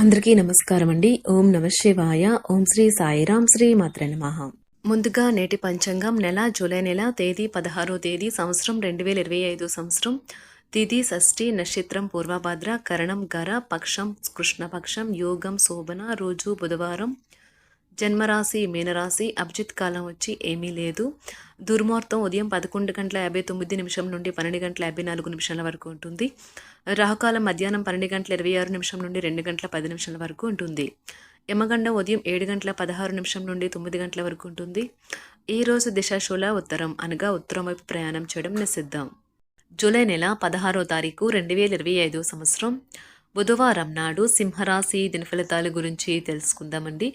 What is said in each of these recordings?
అందరికీ నమస్కారం అండి ఓం నమ శివాయ. ఓం శ్రీ సాయిరాం శ్రీ మాత్ర నమః. ముందుగా నేటి పంచాంగం నెల జూలై నెల తేదీ పదహారో తేదీ సంవత్సరం రెండు వేల ఇరవై ఐదు సంవత్సరం. తిథి షష్ఠి నక్షత్రం పూర్వభద్ర కరణం గర పక్షం కృష్ణపక్షం యోగం శోభన రోజు బుధవారం. జన్మరాశి మీనరాశి అభిజిత్ కాలం వచ్చి ఏమీ లేదు. దుర్మార్తం ఉదయం పదకొండు గంటల యాభై తొమ్మిది నిమిషం నుండి పన్నెండు గంటల యాభై నాలుగు నిమిషాల వరకు ఉంటుంది. రాహుకాలం మధ్యాహ్నం పన్నెండు గంటల ఇరవై ఆరు నిమిషం నుండి రెండు గంటల పది నిమిషాల వరకు ఉంటుంది. యమగండం ఉదయం ఏడు గంటల పదహారు నిమిషం నుండి తొమ్మిది గంటల వరకు ఉంటుంది. ఈ రోజు దిశాశూల ఉత్తరం అనగా ఉత్తరం వైపు ప్రయాణం చేయడం నిషిద్ధం. జూలై నెల పదహారో తారీఖు రెండు వేల ఇరవై ఐదో సంవత్సరం. బుధవారం నాడు సింహరాశి దినఫలితాల గురించి తెలుసుకుందామండి.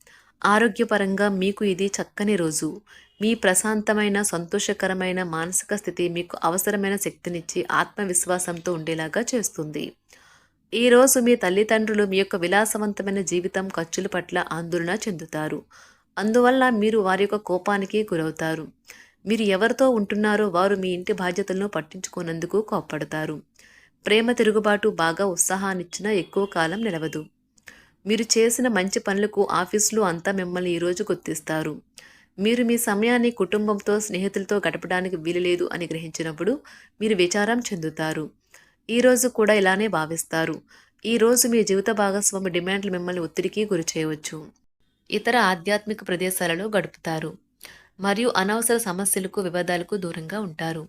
ఆరోగ్యపరంగా మీకు ఇది చక్కని రోజు. మీ ప్రశాంతమైన సంతోషకరమైన మానసిక స్థితి మీకు అవసరమైన శక్తినిచ్చి ఆత్మవిశ్వాసంతో ఉండేలాగా చేస్తుంది. ఈరోజు మీ తల్లిదండ్రులు మీ యొక్క విలాసవంతమైన జీవితం ఖర్చుల పట్ల ఆందోళన చెందుతారు. అందువల్ల మీరు వారి యొక్క కోపానికి గురవుతారు. మీరు ఎవరితో ఉంటున్నారో వారు మీ ఇంటి బాధ్యతలను పట్టించుకోనందుకు కోప్పడతారు. ప్రేమ తిరుగుబాటు బాగా ఉత్సాహాన్నిచ్చినా ఎక్కువ కాలం నిలవదు. మీరు చేసిన మంచి పనులకు ఆఫీసులో అంతా మిమ్మల్ని ఈరోజు గుర్తిస్తారు. మీరు మీ సమయాన్ని కుటుంబంతో స్నేహితులతో గడపడానికి వీలులేదు అని గ్రహించినప్పుడు మీరు విచారం చెందుతారు. ఈరోజు కూడా ఇలానే భావిస్తారు. ఈరోజు మీ జీవిత భాగస్వామి డిమాండ్లు మిమ్మల్ని ఒత్తిడికి గురి చేయవచ్చు. ఇతర ఆధ్యాత్మిక ప్రదేశాలలో గడుపుతారు. మరియు అనవసర సమస్యలకు వివాదాలకు దూరంగా ఉంటారు.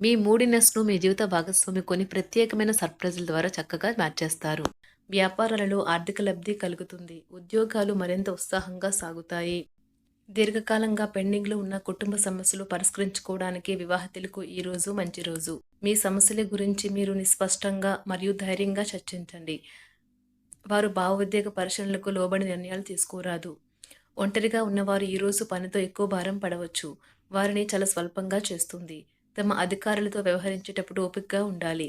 మీ మూడినెస్ను మీ జీవిత భాగస్వామి కొన్ని ప్రత్యేకమైన సర్ప్రైజుల ద్వారా చక్కగా మార్చేస్తారు. వ్యాపారాలలో ఆర్థిక లబ్ధి కలుగుతుంది. ఉద్యోగాలు మరింత ఉత్సాహంగా సాగుతాయి. దీర్ఘకాలంగా పెండింగ్లో ఉన్న కుటుంబ సమస్యలు పరిష్కరించుకోవడానికి వివాహితులకు ఈ రోజు మంచి రోజు. మీ సమస్యల గురించి మీరు నిస్పష్టంగా మరియు ధైర్యంగా చర్చించండి. వారు భావోద్వేగ పరిశీలనలకు లోబడి నిర్ణయాలు తీసుకోరాదు. ఒంటరిగా ఉన్నవారు ఈరోజు పనితో ఎక్కువ భారం పడవచ్చు. వారిని చాలా స్వల్పంగా చేస్తుంది. తమ అధికారులతో వ్యవహరించేటప్పుడు ఓపికగా ఉండాలి.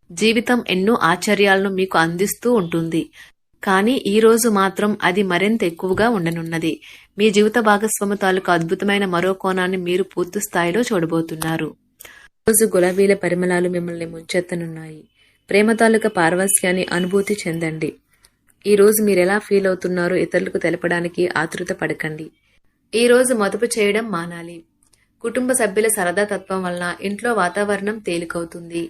జీవితం ఎన్నో ఆశ్చర్యాలను మీకు అందిస్తూ ఉంటుంది. కానీ ఈ రోజు మాత్రం అది మరింత ఎక్కువగా ఉండనున్నది. మీ జీవిత భాగస్వామి తాలూకు అద్భుతమైన మరో కోణాన్ని మీరు పూర్తి స్థాయిలో చూడబోతున్నారు. రోజు గులాబీల పరిమళాలు మిమ్మల్ని ముంచెత్తనున్నాయి. ప్రేమ తాలూకా పారవస్యాన్ని అనుభూతి చెందండి. ఈ రోజు మీరు ఎలా ఫీల్ అవుతున్నారో ఇతరులకు తెలపడానికి ఆతృత పడకండి. ఈ రోజు మదుపు చేయడం మానాలి. కుటుంబ సభ్యుల సరదా తత్వం వలన ఇంట్లో వాతావరణం తేలికవుతుంది.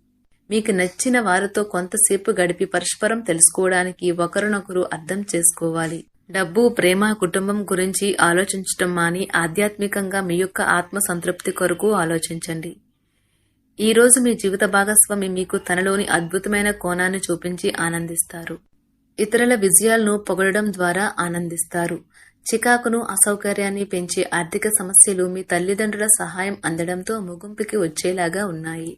మీకు నచ్చిన వారితో కొంతసేపు గడిపి పరస్పరం తెలుసుకోవడానికి ఒకరినొకరు అర్థం చేసుకోవాలి. డబ్బు ప్రేమ కుటుంబం గురించి ఆలోచించటం మాని ఆధ్యాత్మికంగా మీ యొక్క ఆత్మ సంతృప్తి కొరకు ఆలోచించండి. ఈ రోజు మీ జీవిత భాగస్వామి మీకు తనలోని అద్భుతమైన కోణాన్ని చూపించి ఆనందిస్తారు. ఇతరుల విజయాలను పొగడడం ద్వారా ఆనందిస్తారు. చికాకును అసౌకర్యాన్ని పెంచే ఆర్థిక సమస్యలు మీ తల్లిదండ్రుల సహాయం అందడంతో ముగింపుకి వచ్చేలాగా ఉన్నాయి.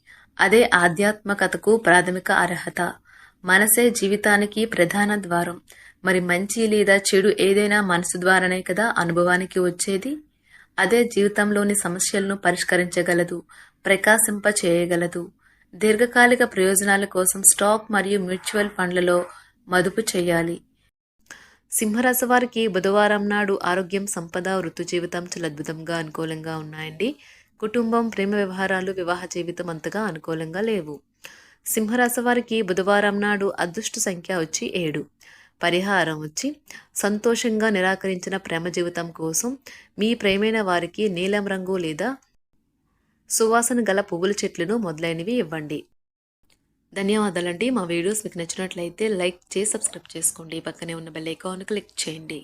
అదే ఆధ్యాత్మికతకు ప్రాథమిక అర్హత. మనసే జీవితానికి ప్రధాన ద్వారం. మరి మంచి లేదా చెడు ఏదైనా మనసు ద్వారానే కదా అనుభవానికి వచ్చేది? అదే జీవితంలోని సమస్యలను పరిష్కరించగలదు ప్రకాశింప చేయగలదు. దీర్ఘకాలిక ప్రయోజనాల కోసం స్టాక్ మరియు మ్యూచువల్ ఫండ్లలో మదుపు చేయాలి. సింహరాశి వారికి బుధవారం నాడు ఆరోగ్యం సంపద వృత్తి జీవితం చాలా అద్భుతంగా అనుకూలంగా ఉన్నాయండి. కుటుంబం ప్రేమ వ్యవహారాలు వివాహ జీవితం అంతగా అనుకూలంగా లేవు. సింహరాశి వారికి బుధవారం నాడు అదృష్ట సంఖ్య వచ్చి ఏడు. పరిహారం వచ్చి సంతోషంగా నిరాకరించిన ప్రేమ జీవితం కోసం మీ ప్రేమైన వారికి నీలం రంగు లేదా సువాసన గల పువ్వుల చెట్లను మొదలైనవి ఇవ్వండి. ధన్యవాదాలండి. మా వీడియోస్ మీకు నచ్చినట్లయితే లైక్ చేసి సబ్స్క్రైబ్ చేసుకోండి. పక్కనే ఉన్న బెల్ ఐకాన్ క్లిక్ చేయండి.